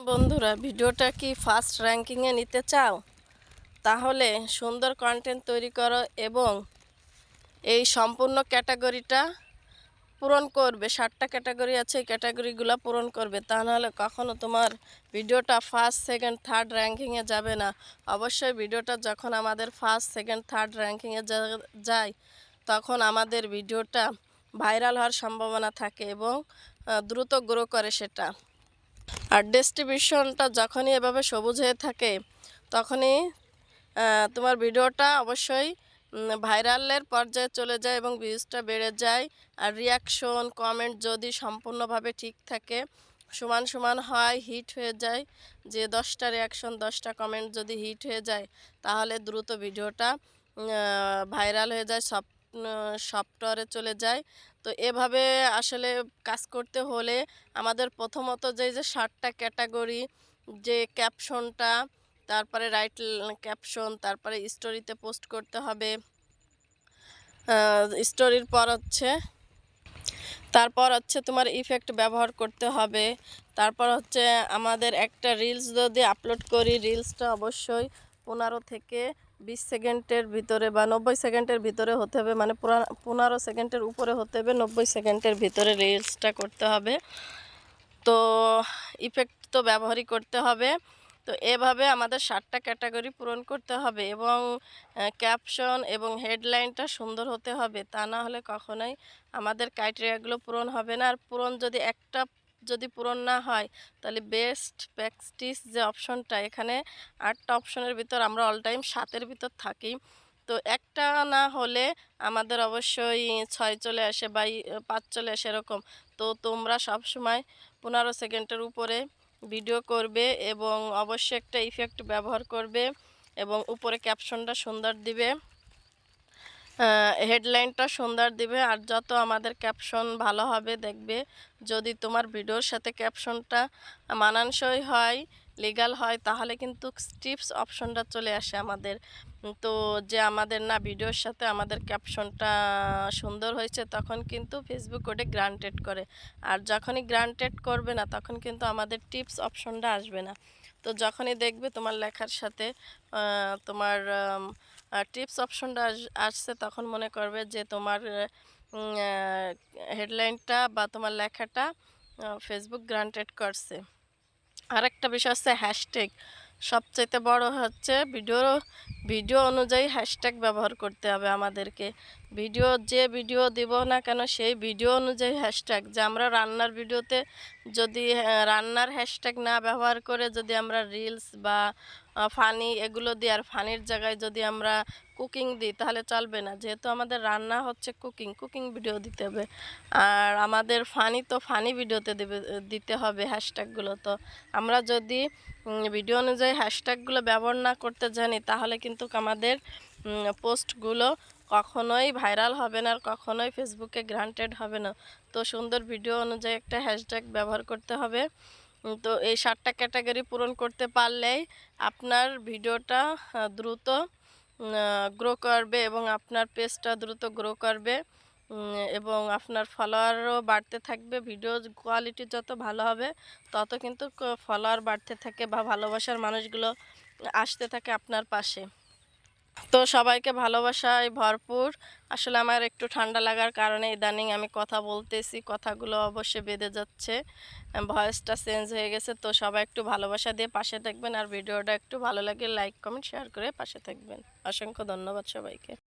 বন্ধুরা, ভিডিওটা কি ফার্স্ট র্যাঙ্কিংয়ে নিতে চাও? তাহলে সুন্দর কন্টেন্ট তৈরি করো এবং এই সম্পূর্ণ ক্যাটাগরিটা পূরণ করবে। ষাটটা ক্যাটাগরি আছে, এই ক্যাটাগরিগুলো পূরণ করবে। তা নাহলে কখনও তোমার ভিডিওটা ফার্স্ট সেকেন্ড থার্ড র্যাঙ্কিংয়ে যাবে না। অবশ্যই ভিডিওটা যখন আমাদের ফার্স্ট সেকেন্ড থার্ড র্যাঙ্কিংয়ে যায়, তখন আমাদের ভিডিওটা ভাইরাল হওয়ার সম্ভাবনা থাকে এবং দ্রুত গ্রো করে সেটা। আর ডিস্ট্রিবিউশনটা যখনই এভাবে সবুজ হয়ে থাকে, তখনই তোমার ভিডিওটা অবশ্যই ভাইরালের পর্যায়ে চলে যায় এবং ভিউজটা বেড়ে যায়। আর রিয়াকশন কমেন্ট যদি সম্পূর্ণভাবে ঠিক থাকে, সমান সমান হয় হিট হয়ে যায়, যে দশটা রিয়াকশন দশটা কমেন্ট যদি হিট হয়ে যায়, তাহলে দ্রুত ভিডিওটা ভাইরাল হয়ে যায়, সব সফটওয়্যারে চলে যায়। তো এভাবে আসলে কাজ করতে হলে আমাদের প্রথমত যে যে ষাটটা ক্যাটাগরি, যে ক্যাপশনটা, তারপরে রাইট ক্যাপশন, তারপরে স্টোরিতে পোস্ট করতে হবে। স্টোরির পর হচ্ছে, তারপর হচ্ছে তোমার ইফেক্ট ব্যবহার করতে হবে। তারপর হচ্ছে আমাদের একটা রিলস যদি আপলোড করি, রিলসটা অবশ্যই পনেরো থেকে বিশ সেকেন্ডের ভিতরে বা নব্বই সেকেন্ডের ভিতরে হতে হবে। মানে পনেরো সেকেন্ডের উপরে হতে হবে, নব্বই সেকেন্ডের ভিতরে রিলসটা করতে হবে। তো ইফেক্ট তো ব্যবহারই করতে হবে। তো এভাবে আমাদের ষাটটা ক্যাটাগরি পূরণ করতে হবে এবং ক্যাপশন এবং হেডলাইনটা সুন্দর হতে হবে। তা না হলে কখনোই আমাদের ক্রাইটেরিয়াগুলো পূরণ হবে না। আর পূরণ যদি একটা যদি পূরণ না হয়, তাহলে বেস্ট প্র্যাকটিস যে অপশনটা এখানে আটটা অপশনের ভিতর আমরা অল টাইম সাতের ভিতর থাকি। তো একটা না হলে আমাদের অবশ্যই ছয় চলে আসে বা পাঁচ চলে আসে এরকম। তো তোমরা সব সময় পনেরো সেকেন্ডের উপরে ভিডিও করবে এবং অবশ্যই একটা ইফেক্ট ব্যবহার করবে এবং উপরে ক্যাপশনটা সুন্দর দিবে। হেডলাইনটা সুন্দর দিবে আর যত আমাদের ক্যাপশন ভালো হবে দেখবে। যদি তোমার ভিডিওর সাথে ক্যাপশনটা মানানসই হয় লিগাল হয়, তাহলে কিন্তু টিপস অপশনটা চলে আসে আমাদের। তো যে আমাদের না ভিডিওর সাথে আমাদের ক্যাপশনটা সুন্দর হয়েছে, তখন কিন্তু ফেসবুক ওটা গ্রান্টেড করে। আর যখনই গ্রান্টেড করবে না, তখন কিন্তু আমাদের টিপস অপশনটা আসবে না। তো যখনই দেখবে তোমার লেখার সাথে তোমার টিপস অপশনটা আসছে তখন মনে করবে যে তোমার হেডলাইনটা বা তোমার লেখাটা ফেসবুক গ্রান্টেড করছে। আরেকটা বিষয় হচ্ছে হ্যাশট্যাগ। সবচাইতে বড় হচ্ছে ভিডিও ভিডিও অনুযায়ী হ্যাশট্যাগ ব্যবহার করতে হবে আমাদেরকে। ভিডিও যে ভিডিও দিব না কেন সেই ভিডিও অনুযায়ী হ্যাশট্যাগ। যে আমরা রান্নার ভিডিওতে যদি রান্নার হ্যাশট্যাগ না ব্যবহার করে যদি আমরা রিলস বা ফানি এগুলো দিই আর ফানির জায়গায় যদি আমরা কুকিং দিই তাহলে চলবে না। যেহেতু আমাদের রান্না হচ্ছে কুকিং কুকিং ভিডিও দিতে হবে। আর আমাদের ফানি তো ফানি ভিডিওতে দেবে, দিতে হবে হ্যাশট্যাগুলো তো আমরা যদি ভিডিও অনুযায়ী হ্যাশট্যাগুলো ব্যবহার না করতে জানি তাহলে কিন্তু আমাদের পোস্টগুলো কখনোই ভাইরাল হবে না আর কখনোই ফেসবুকে গ্রান্টেড হবে না। তো সুন্দর ভিডিও অনুযায়ী একটা হ্যাশট্যাগ ব্যবহার করতে হবে। তো এই সাতটা ক্যাটাগরি পূরণ করতে পারলেই আপনার ভিডিওটা দ্রুত গ্রো করবে এবং আপনার পেজটা দ্রুত গ্রো করবে। এবং আপনার ফলোয়ারও বাড়তে থাকবে। ভিডিও কোয়ালিটি যত ভালো হবে, তত কিন্তু ফলোয়ার বাড়তে থাকে বা ভালোবাসার মানুষগুলো আসতে থাকে আপনার পাশে। তো সবাইকে ভালোবাসায় ভরপুর। আসলে আমার একটু ঠান্ডা লাগার কারণে ইদানিং আমি কথা বলতেছি, কথাগুলো অবশ্যই বেঁধে যাচ্ছে। ভয়েসটা চেঞ্জ হয়ে গেছে, তো সবাই একটু ভালোবাসা দিয়ে পাশে থাকবেন। আর ভিডিওটা একটু ভালো লাগে, লাইক, কমেন্ট, শেয়ার করে পাশে থাকবেন। অসংখ্য ধন্যবাদ সবাইকে।